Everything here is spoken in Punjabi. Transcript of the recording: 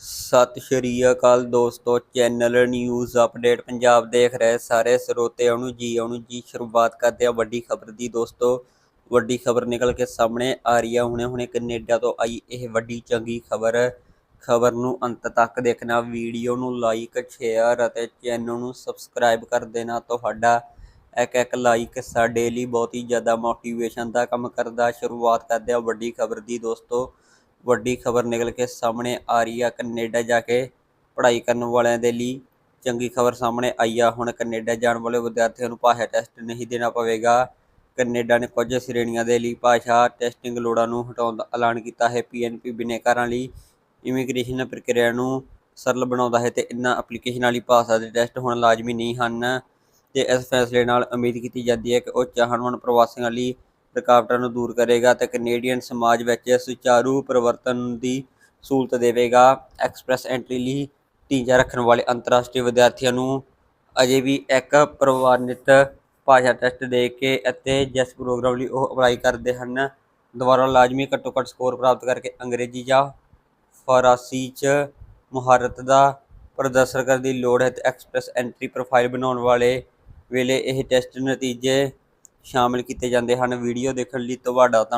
ਸਤਿ ਸ਼੍ਰੀ ਅਕਾਲ ਦੋਸਤੋ, ਚੈਨਲ ਨਿਊਜ਼ ਅਪਡੇਟ ਪੰਜਾਬ ਦੇਖ ਰਹੇ ਸਾਰੇ ਸਰੋਤਿਆਂ ਨੂੰ ਜੀ ਆਉਣ ਜੀ। ਸ਼ੁਰੂਆਤ ਕਰਦੇ ਆ ਵੱਡੀ ਖਬਰ ਦੀ ਦੋਸਤੋ। ਵੱਡੀ ਖਬਰ ਨਿਕਲ ਕੇ ਸਾਹਮਣੇ ਆ ਰਹੀ ਆ। ਹੁਣੇ ਹੁਣੇ ਕੈਨੇਡਾ ਤੋਂ ਆਈ ਇਹ ਵੱਡੀ ਚੰਗੀ ਖਬਰ। ਖਬਰ ਨੂੰ ਅੰਤ ਤੱਕ ਦੇਖਣਾ, ਵੀਡੀਓ ਨੂੰ ਲਾਈਕ ਸ਼ੇਅਰ ਅਤੇ ਚੈਨਲ ਨੂੰ ਸਬਸਕ੍ਰਾਈਬ ਕਰ ਦੇਣਾ ਤੁਹਾਡਾ। ਇੱਕ ਇੱਕ ਲਾਈਕ ਸਾਡੇ ਲਈ ਬਹੁਤ ਹੀ ਜ਼ਿਆਦਾ ਮੋਟੀਵੇਸ਼ਨ ਦਾ ਕੰਮ ਕਰਦਾ। ਸ਼ੁਰੂਆਤ ਕਰਦੇ ਆ ਵੱਡੀ ਖਬਰ ਦੀ ਦੋਸਤੋ। ਵੱਡੀ ਖਬਰ ਨਿਕਲ ਕੇ ਸਾਹਮਣੇ ਆ ਰਹੀ ਆ ਕੈਨੇਡਾ ਜਾ ਕੇ ਪੜ੍ਹਾਈ ਕਰਨ ਵਾਲਿਆਂ ਦੇ ਲਈ। ਚੰਗੀ ਖਬਰ ਸਾਹਮਣੇ ਆਈ ਆ। ਹੁਣ ਕੈਨੇਡਾ ਜਾਣ ਵਾਲੇ ਵਿਦਿਆਰਥੀਆਂ ਨੂੰ ਭਾਸ਼ਾ ਟੈਸਟ ਨਹੀਂ ਦੇਣਾ ਪਵੇਗਾ। ਕੈਨੇਡਾ ਨੇ ਕੁਝ ਸ਼੍ਰੇਣੀਆਂ ਦੇ ਲਈ ਭਾਸ਼ਾ ਟੈਸਟਿੰਗ ਲੋੜਾਂ ਨੂੰ ਹਟਾਉਣ ਦਾ ਐਲਾਨ ਕੀਤਾ ਹੈ। ਪੀਐਨਪੀ ਬਿਨੇਕਾਰਾਂ ਲਈ ਇਮੀਗ੍ਰੇਸ਼ਨ ਪ੍ਰਕਿਰਿਆ ਨੂੰ ਸਰਲ ਬਣਾਉਂਦਾ ਹੈ ਤੇ ਇਨ੍ਹਾਂ ਐਪਲੀਕੇਸ਼ਨਾਂ ਵਾਲੀ ਭਾਸ਼ਾ ਦੇ ਟੈਸਟ ਹੁਣ ਲਾਜ਼ਮੀ ਨਹੀਂ ਹਨ। ਤੇ ਇਸ ਫੈਸਲੇ ਨਾਲ ਉਮੀਦ ਕੀਤੀ ਜਾਂਦੀ ਹੈ ਕਿ ਉਹ ਚਾਹਣ ਪ੍ਰਵਾਸੀਆਂ ਲਈ ਰੁਕਾਵਟਾਂ ਨੂੰ ਦੂਰ ਕਰੇਗਾ ਤੇ ਕੈਨੇਡੀਅਨ ਸਮਾਜ ਵਿੱਚ ਸੁਚਾਰੂ ਪਰਿਵਰਤਨ ਦੀ ਸਹੂਲਤ ਦੇਵੇਗਾ। ਐਕਸਪ੍ਰੈਸ ਐਂਟਰੀ ਲਈ ਟੀਚਾ ਰੱਖਣ ਵਾਲੇ ਅੰਤਰਰਾਸ਼ਟਰੀ ਵਿਦਿਆਰਥੀਆਂ ਨੂੰ ਅਜੇ ਵੀ ਇੱਕ ਪ੍ਰਵਾਨਿਤ ਭਾਸ਼ਾ ਟੈਸਟ ਦੇ ਕੇ ਅਤੇ ਜਿਸ ਪ੍ਰੋਗਰਾਮ ਲਈ ਉਹ ਅਪਲਾਈ ਕਰਦੇ ਹਨ, ਦੁਬਾਰਾ ਲਾਜ਼ਮੀ ਘੱਟੋ ਘੱਟ ਸਕੋਰ ਪ੍ਰਾਪਤ ਕਰਕੇ ਅੰਗਰੇਜ਼ੀ ਜਾਂ ਫਰਾਸੀ 'ਚ ਮੁਹਾਰਤ ਦਾ ਪ੍ਰਦਰਸ਼ਨ ਕਰਨ ਦੀ ਲੋੜ ਹੈ ਤੇ ਐਕਸਪ੍ਰੈਸ ਐਂਟਰੀ ਪ੍ਰੋਫਾਈਲ ਬਣਾਉਣ ਵਾਲੇ ਵੇਲੇ ਇਹ ਟੈਸਟ ਨਤੀਜੇ ਸ਼ਾਮਿਲ ਕੀਤੇ ਜਾਂਦੇ ਹਨ। ਵੀਡੀਓ ਦੇਖਣ ਲਈ ਤੁਹਾਡਾ ਧੰਨ-